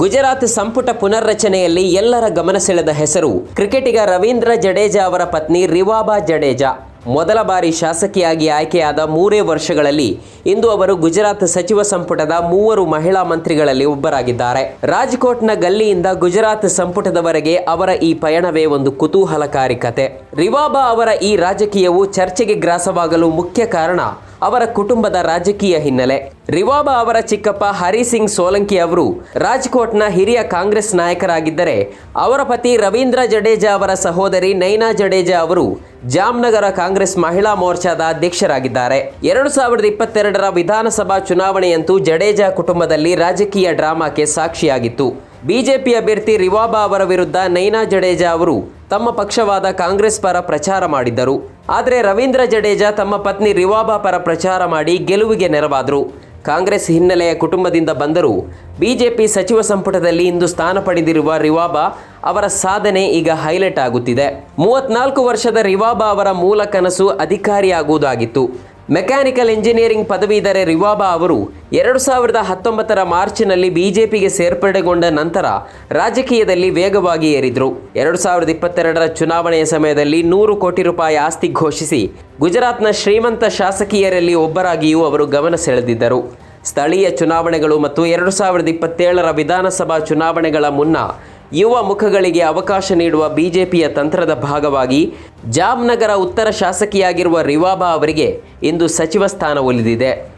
ಗುಜರಾತ್ ಸಂಪುಟ ಪುನರ್ರಚನೆಯಲ್ಲಿ ಎಲ್ಲರ ಗಮನ ಸೆಳೆದ ಹೆಸರು. ಕ್ರಿಕೆಟಿಗ ರವೀಂದ್ರ ಜಡೇಜಾ ಅವರ ಪತ್ನಿ ರಿವಾಬಾ ಜಡೇಜಾ. ಮೊದಲ ಬಾರಿ ಶಾಸಕಿಯಾಗಿ ಆಯ್ಕೆಯಾದ ಮೂರೇ ವರ್ಷಗಳಲ್ಲಿ ಇಂದು ಅವರು ಗುಜರಾತ್ ಸಚಿವ ಸಂಪುಟದ ಮೂವರು ಮಹಿಳಾ ಮಂತ್ರಿಗಳಲ್ಲಿ ಒಬ್ಬರಾಗಿದ್ದಾರೆ. ರಾಜ್ಕೋಟ್ನ ಗಲ್ಲಿಯಿಂದ ಗುಜರಾತ್ ಸಂಪುಟದವರೆಗೆ ಅವರ ಈ ಪಯಣವೇ ಒಂದು ಕುತೂಹಲಕಾರಿ ಕತೆ. ರಿವಾಬಾ ಅವರ ಈ ರಾಜಕೀಯವು ಚರ್ಚೆಗೆ ಗ್ರಾಸವಾಗಲು ಮುಖ್ಯ ಕಾರಣ ಅವರ ಕುಟುಂಬದ ರಾಜಕೀಯ ಹಿನ್ನೆಲೆ. ರಿವಾಬಾ ಅವರ ಚಿಕ್ಕಪ್ಪ ಹರಿ ಸಿಂಗ್ ಸೋಲಂಕಿ ಅವರು ರಾಜ್ಕೋಟ್ನ ಹಿರಿಯ ಕಾಂಗ್ರೆಸ್ ನಾಯಕರಾಗಿದ್ದರೆ, ಅವರ ಪತಿ ರವೀಂದ್ರ ಜಡೇಜಾ ಅವರ ಸಹೋದರಿ ನೈನಾ ಜಡೇಜಾ ಅವರು ಜಾಮ್ನಗರ ಕಾಂಗ್ರೆಸ್ ಮಹಿಳಾ ಮೋರ್ಚಾದ ಅಧ್ಯಕ್ಷರಾಗಿದ್ದಾರೆ. ಎರಡು ಸಾವಿರದ ಇಪ್ಪತ್ತೆರಡರ ವಿಧಾನಸಭಾ ಚುನಾವಣೆಯಂತೂ ಜಡೇಜಾ ಕುಟುಂಬದಲ್ಲಿ ರಾಜಕೀಯ ಡ್ರಾಮಾಕ್ಕೆ ಸಾಕ್ಷಿಯಾಗಿತ್ತು. ಬಿಜೆಪಿ ಅಭ್ಯರ್ಥಿ ರಿವಾಬಾ ಅವರ ವಿರುದ್ಧ ನೈನಾ ಜಡೇಜಾ ಅವರು ತಮ್ಮ ಪಕ್ಷವಾದ ಕಾಂಗ್ರೆಸ್ ಪರ ಪ್ರಚಾರ ಮಾಡಿದ್ದರು. ಆದರೆ ರವೀಂದ್ರ ಜಡೇಜಾ ತಮ್ಮ ಪತ್ನಿ ರಿವಾಬಾ ಪರ ಪ್ರಚಾರ ಮಾಡಿ ಗೆಲುವಿಗೆ ನೆರವಾದರು. ಕಾಂಗ್ರೆಸ್ ಹಿನ್ನೆಲೆಯ ಕುಟುಂಬದಿಂದ ಬಂದರೂ ಬಿಜೆಪಿ ಸಚಿವ ಸಂಪುಟದಲ್ಲಿ ಇಂದು ಸ್ಥಾನ ಪಡೆದಿರುವ ರಿವಾಬಾ ಅವರ ಸಾಧನೆ ಈಗ ಹೈಲೈಟ್ ಆಗುತ್ತಿದೆ. ಮೂವತ್ನಾಲ್ಕು ವರ್ಷದ ರಿವಾಬಾ ಅವರ ಮೂಲ ಕನಸು ಅಧಿಕಾರಿಯಾಗುವುದಾಗಿತ್ತು. ಮೆಕ್ಯಾನಿಕಲ್ ಇಂಜಿನಿಯರಿಂಗ್ ಪದವೀಧರೆ ರಿವಾಬಾ ಅವರು ಎರಡು ಸಾವಿರದ ಹತ್ತೊಂಬತ್ತರ ಮಾರ್ಚ್ನಲ್ಲಿ ಬಿಜೆಪಿಗೆ ಸೇರ್ಪಡೆಗೊಂಡ ನಂತರ ರಾಜಕೀಯದಲ್ಲಿ ವೇಗವಾಗಿ ಏರಿದರು. ಎರಡು ಸಾವಿರದ ಇಪ್ಪತ್ತೆರಡರ ಚುನಾವಣೆಯ ಸಮಯದಲ್ಲಿ ನೂರು ಕೋಟಿ ರೂಪಾಯಿ ಆಸ್ತಿ ಘೋಷಿಸಿ ಗುಜರಾತ್ನ ಶ್ರೀಮಂತ ಶಾಸಕಿಯರಲ್ಲಿ ಒಬ್ಬರಾಗಿಯೂ ಅವರು ಗಮನ ಸೆಳೆದಿದ್ದರು. ಸ್ಥಳೀಯ ಚುನಾವಣೆಗಳು ಮತ್ತು ಎರಡು ಸಾವಿರದ ಇಪ್ಪತ್ತೇಳರ ವಿಧಾನಸಭಾ ಚುನಾವಣೆಗಳ ಮುನ್ನ ಯುವ ಮುಖಗಳಿಗೆ ಅವಕಾಶ ನೀಡುವ ಬಿಜೆಪಿಯ ತಂತ್ರದ ಭಾಗವಾಗಿ ಜಾಮ್ನಗರ ಉತ್ತರ ಶಾಸಕಿಯಾಗಿರುವ ರಿವಾಬಾ ಅವರಿಗೆ ಇಂದು ಸಚಿವ ಸ್ಥಾನ ಒಲಿದಿದೆ.